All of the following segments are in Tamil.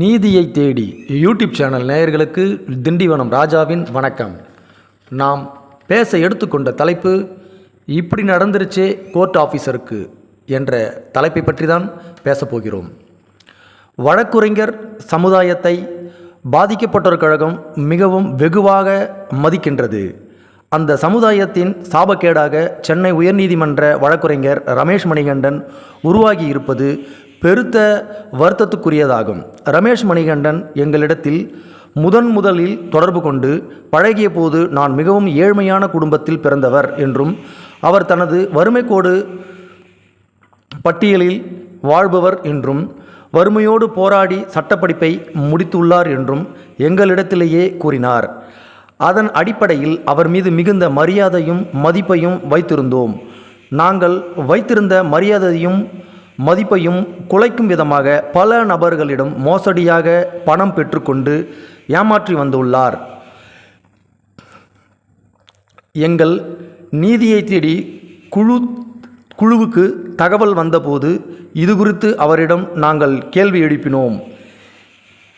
நீதியை தேடி யூடியூப் சேனல் நேயர்களுக்கு திண்டிவனம் ராஜாவின் வணக்கம். நாம் பேச எடுத்துக்கொண்ட தலைப்பு இப்படி நடந்துருச்சே கோர்ட் ஆஃபீஸருக்கு என்ற தலைப்பை பற்றி தான் பேசப்போகிறோம் வழக்குரைஞர் சமுதாயத்தை பாதிக்கப்பட்டோர் கழகம் மிகவும் வெகுவாக மதிக்கின்றது. அந்த சமுதாயத்தின் சாபக்கேடாக சென்னை உயர்நீதிமன்ற வழக்குரைஞர் ரமேஷ் மணிகண்டன் உருவாகி இருப்பது பெருத்த வருத்தத்துக்குரியதாகும். ரமேஷ் மணிகண்டன் எங்களிடத்தில் முதன் முதலில் தொடர்பு கொண்டு பழகிய போது நான் மிகவும் ஏழ்மையான குடும்பத்தில் பிறந்தவர் என்றும் அவர் தனது வறுமை கோடு பட்டியலில் வாழ்பவர் என்றும் வறுமையோடு போராடி சட்டப்படிப்பை முடித்துள்ளார் என்றும் எங்களிடத்திலேயே கூறினார். அதன் அடிப்படையில் அவர் மீது மிகுந்த மரியாதையும் மதிப்பையும் வைத்திருந்தோம். நாங்கள் வைத்திருந்த மரியாதையும் மதிப்பையும் குலைக்கும் விதமாக பல நபர்களிடம் மோசடியாக பணம் பெற்றுக்கொண்டு ஏமாற்றி வந்துள்ளார். எங்கள் நீதியை தேடி குழு குழுவுக்கு தகவல் வந்தபோது இது குறித்து அவரிடம் நாங்கள் கேள்வி எழுப்பினோம்.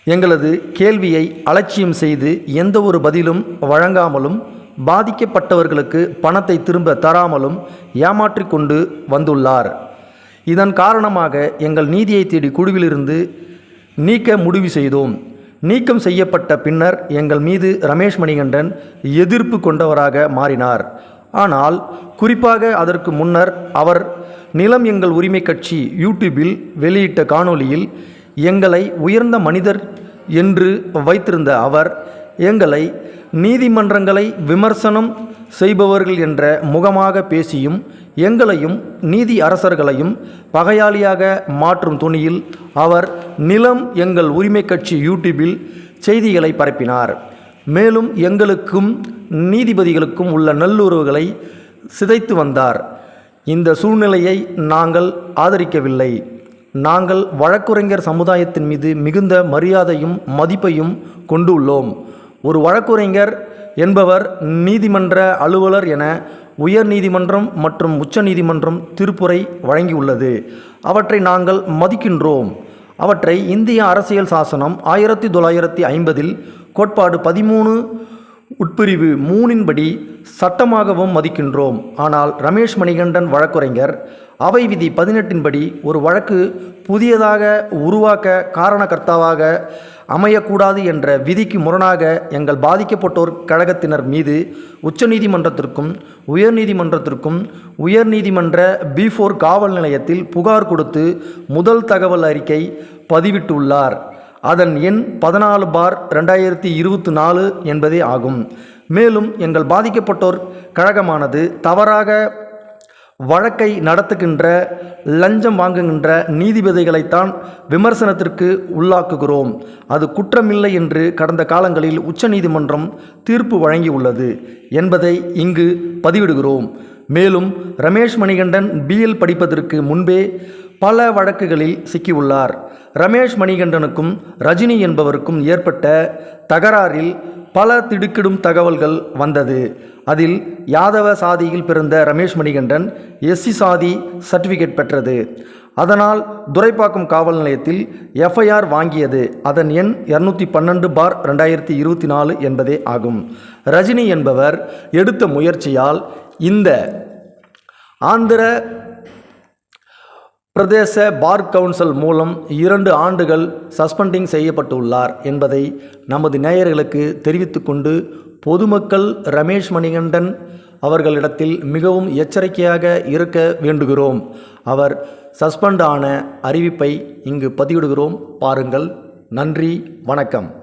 எங்களது கேள்வியை அலட்சியம் செய்து எந்த ஒரு பதிலும் வழங்காமலும் பாதிக்கப்பட்டவர்களுக்கு பணத்தை திரும்ப தராமலும் ஏமாற்றிக்கொண்டு வந்துள்ளார். இதன் காரணமாக எங்கள் நீதியை தேடி குழுவிலிருந்து நீக்க முடிவு செய்தோம். நீக்கம் செய்யப்பட்ட பின்னர் எங்கள் மீது ரமேஷ் மணிகண்டன் எதிர்ப்பு கொண்டவராக மாறினார். ஆனால் குறிப்பாக அதற்கு முன்னர் அவர் நிலம் எங்கள் உரிமை கட்சி யூடியூபில் வெளியிட்ட காணொளியில் எங்களை உயர்ந்த மனிதர் என்று வைத்திருந்த அவர் எங்களை நீதிமன்றங்களை விமர்சனம் செய்பவர்கள் என்ற முகமாக பேசியும் எங்களையும் நீதி அரசர்களையும் பகையாளியாக மாற்றும் துணியில் அவர் நிலம் எங்கள் உரிமை கட்சி யூடியூபில் செய்திகளை பரப்பினார். மேலும் எங்களுக்கும் நீதிபதிகளுக்கும் உள்ள நல்லுறவுகளை சிதைத்து வந்தார். இந்த சூழ்நிலையை நாங்கள் ஆதரிக்கவில்லை. நாங்கள் வழக்குரைஞர் சமுதாயத்தின் மீது மிகுந்த மரியாதையும் மதிப்பையும் கொண்டுள்ளோம். ஒரு வழக்குரைஞர் என்பவர் நீதிமன்ற அலுவலர் என உயர் நீதிமன்றம் மற்றும் உச்ச நீதிமன்றம் திருப்புரை வழங்கியுள்ளது. அவற்றை நாங்கள் மதிக்கின்றோம். அவற்றை இந்திய அரசியல் சாசனம் ஆயிரத்தி தொள்ளாயிரத்தி ஐம்பதில் கோட்பாடு பதிமூணு உட்பிரிவு மூணின்படி சட்டமாகவும் மதிக்கின்றோம். ஆனால் ரமேஷ் மணிகண்டன் வழக்குரைஞர் அவை விதி பதினெட்டின்படி ஒரு வழக்கு புதியதாக உருவாக்க காரணகர்த்தாவாக அமையக்கூடாது என்ற விதிக்கு முரணாக எங்கள் பாதிக்கப்பட்டோர் கழகத்தினர் மீது உச்சநீதிமன்றத்திற்கும் உயர்நீதிமன்றத்திற்கும் உயர்நீதிமன்ற பி4 காவல் நிலையத்தில் புகார் கொடுத்து முதல் தகவல் அறிக்கை பதிவிட்டுள்ளார். அதன் எண் பதினாலு பார் ரெண்டாயிரத்தி இருபத்தி நாலு என்பதே ஆகும். மேலும் எங்கள் பாதிக்கப்பட்டோர் கழகமானது தவறாக வழக்கை நடத்துகின்ற லஞ்சம் வாங்குகின்ற நீதிபதிகளைத்தான் விமர்சனத்திற்கு உள்ளாக்குகிறோம். அது குற்றமில்லை என்று கடந்த காலங்களில் உச்சநீதிமன்றம் தீர்ப்பு வழங்கியுள்ளது என்பதை இங்கு பதிவிடுகிறோம். மேலும் ரமேஷ் மணிகண்டன் பிஎல் படிப்பதற்கு முன்பே பல வழக்குகளில் சிக்கியுள்ளார். ரமேஷ் மணிகண்டனுக்கும் ரஜினி என்பவருக்கும் ஏற்பட்ட தகராறில் பல திடுக்கிடும் தகவல்கள் வந்தது. அதில் யாதவ சாதியில் பிறந்த ரமேஷ் மணிகண்டன் எஸ்சி சாதி சர்டிஃபிகேட் பெற்றது. அதனால் துரைப்பாக்கம் காவல் நிலையத்தில் எஃப்ஐஆர் வாங்கியது. அதன் எண் இரநூத்தி பன்னெண்டு பார் ரெண்டாயிரத்தி இருபத்தி நாலு என்பதே ஆகும். ரஜினி என்பவர் எடுத்த முயற்சியால் இந்த ஆந்திர பிரதேச பார் கவுன்சில் மூலம் இரண்டு ஆண்டுகள் சஸ்பெண்டிங் செய்யப்பட்டுள்ளார் என்பதை நமது நேயர்களுக்கு தெரிவித்துக்கொண்டு பொதுமக்கள் ரமேஷ் மணிகண்டன் அவர்களிடத்தில் மிகவும் எச்சரிக்கையாக இருக்க வேண்டுகிறோம். அவர் சஸ்பெண்ட் ஆன அறிவிப்பை இங்கு பதிவிடுகிறோம். பாருங்கள். நன்றி. வணக்கம்.